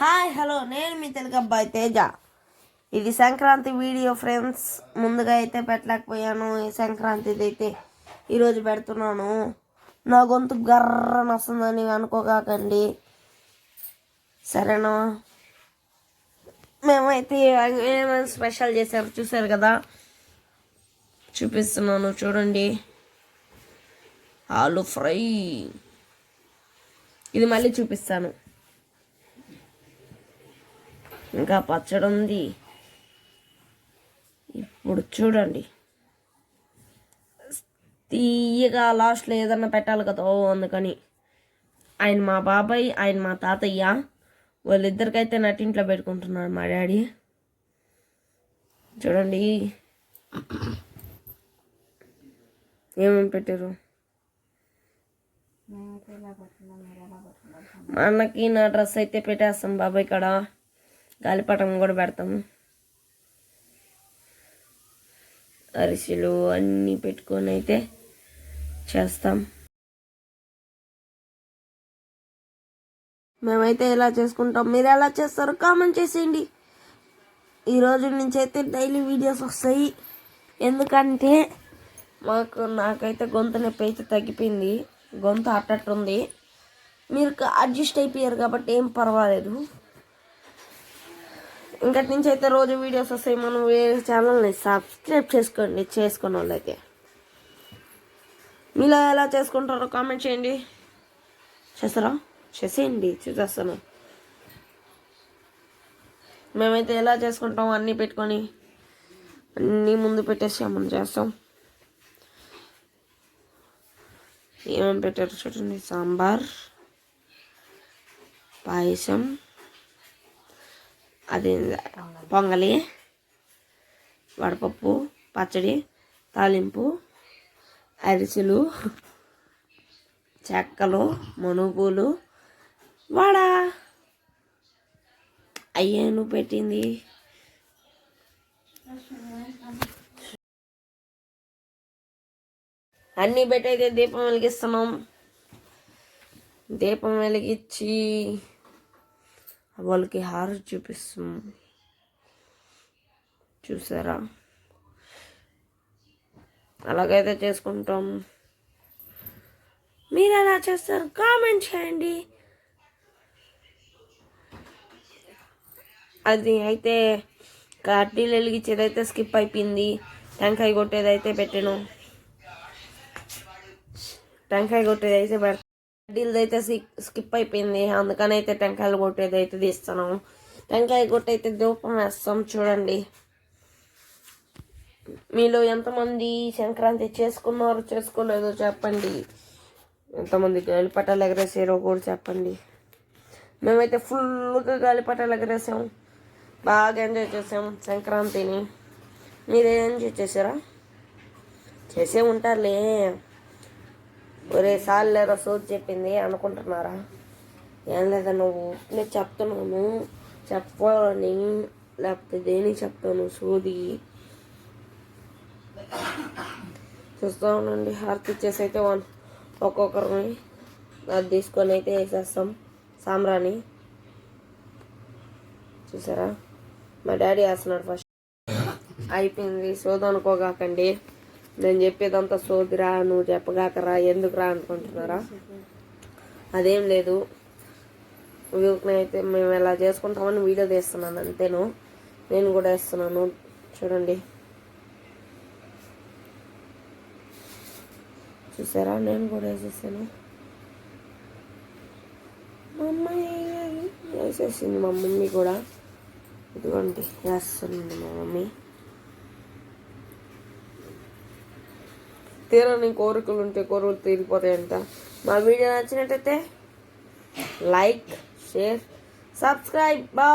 Hi hello. నేను మీ తెలుగు అబ్బాయి తేజ. ఇది సంక్రాంతి వీడియో ఫ్రెండ్స్. ముందుగా అయితే పెట్టలేకపోయాను. ఈ సంక్రాంతిది అయితే ఈరోజు పెడుతున్నాను. నా గొంతు గర్రన వస్తుందని అనుకోకాకండి సరేనా? మేమైతే ఏమైనా స్పెషల్ చేశారు చూసారు కదా? చూపిస్తున్నాను. చూడండి. ఆలు ఫ్రై. ఇది మళ్ళీ చూపిస్తాను. ఇంకా పచ్చడి ఉంది. ఇప్పుడు చూడండి. తీయగా లాస్ట్లో ఏదన్నా పెట్టాలి కదా ఓ అందుకని. ఆయన మా బాబాయ్ ఆయన మా తాతయ్య వాళ్ళిద్దరికైతే నటింట్లో పెట్టుకుంటున్నాడు మా డాడీ. చూడండి. ఏమేమి పెట్టారు? మా అన్నకి నా డ్రెస్ అయితే పెట్టేస్తాం బాబాయ్ కాడ. గాలిపటం కూడా పెడతాము అరిసెలు అన్నీ పెట్టుకొని అయితే చేస్తాం. మేమైతే ఎలా చేసుకుంటాం? మీరు ఎలా చేస్తారు కామెంట్ చేసేయండి. ఈరోజు నుంచి అయితే డైలీ వీడియోస్ వస్తాయి. ఎందుకంటే మాకు నాకైతే గొంతు నొప్పి అయితే తగ్గిపోయింది. గొంతు అట్టట్టుంది. మీరు అడ్జస్ట్ అయిపోయారు కాబట్టి ఏం పర్వాలేదు. ఇంకటి నుంచి అయితే రోజు వీడియోస్ వస్తాయి. మనం వేరే ఛానల్ని సబ్స్క్రైబ్ చేసుకోండి చేసుకున్న వాళ్ళైతే మీలో ఎలా చేసుకుంటారో కామెంట్ చేయండి. చేస్తారా? చేసేయండి చూసేస్తాను. మేమైతే ఎలా చేసుకుంటాం అన్నీ పెట్టుకొని అన్నీ ముందు పెట్టేసి మనం చేస్తాం. ఏమేమి పెట్టారు చూడండి. సాంబార్ పాయసం అది పొంగలి వడపప్పు పచ్చడి తాలింపు అరిసెలు చెక్కలు మనుగులు వడ. అయ్యను పెట్టింది. అన్నీ పెట్టయితే దీపం వెలిగిస్తున్నాం. దీపం వెలిగించి వాళ్ళకి హారతి చూపిస్తాం. చూసారా? అలాగైతే చేసుకుంటాం. మీరు ఎలా చేస్తారు? కామెంట్ చేయండి. అది అయితే కడ్డీలు వెలిగించేది అయితే స్కిప్ అయిపోయింది. టెంకాయ కొట్టేది అయితే పెట్టాను. టెంకాయ కొట్టేది అయితే పెడతాను కడ్డీలది అయితే స్కిప్ అయిపోయింది. అందుకని అయితే టెంకాయలు కొట్టేది అయితే తీస్తాను. టెంకాయ కొట్టయితే ధూపం వేస్తాం చూడండి. మీలో ఎంతమంది సంక్రాంతి చేసుకున్నారో చేసుకోలేదో చెప్పండి. ఎంతమంది గాలిపటాలు ఎగరేసారో కూడా చెప్పండి. మేమైతే ఫుల్గా గాలిపటాలు ఎగరేసాం. బాగా ఎంజాయ్ చేసాం సంక్రాంతిని. మీరు ఎంజాయ్ చేసారా చేసే ఉంటారులే. ఒరే సార్లేరా సోది చెప్పింది అనుకుంటున్నారా? ఏం లేదా నువ్వు? నేను చెప్తున్నాను. చెప్పని లేకపోతే దేని చెప్తాను సోది? చూస్తూ ఉండండి. హారతి ఇచ్చేసి అయితే వన్ ఒక్కొక్కరిని అది తీసుకొని అయితే వేసేస్తాం. సాంబ్రాణి చూసారా? మా డాడీ వేస్తున్నాడు ఫస్ట్ అయిపోయింది. సోదనుకోగాకండి. నేను చెప్పేదంతా సోదిరా నువ్వు చెప్పగాకరా ఎందుకురా అనుకుంటున్నారా? అదేం లేదు. అయితే మేము ఎలా చేసుకుంటామని వీడియో తీస్తున్నాను అంతేను. నేను కూడా వేస్తున్నాను. చూడండి. చూసారా? నేను కూడా వేసేసాను. మా అమ్మాయి వేసేసింది మా మమ్మీ కూడా. ఇదిగోండి వేస్తుంది మా మమ్మీ. తీరని కోరికలు ఉంటే కోరికలు తీరిపోతాయంట. మా వీడియో నచ్చినట్టయితే లైక్ షేర్ సబ్స్క్రైబ్. బా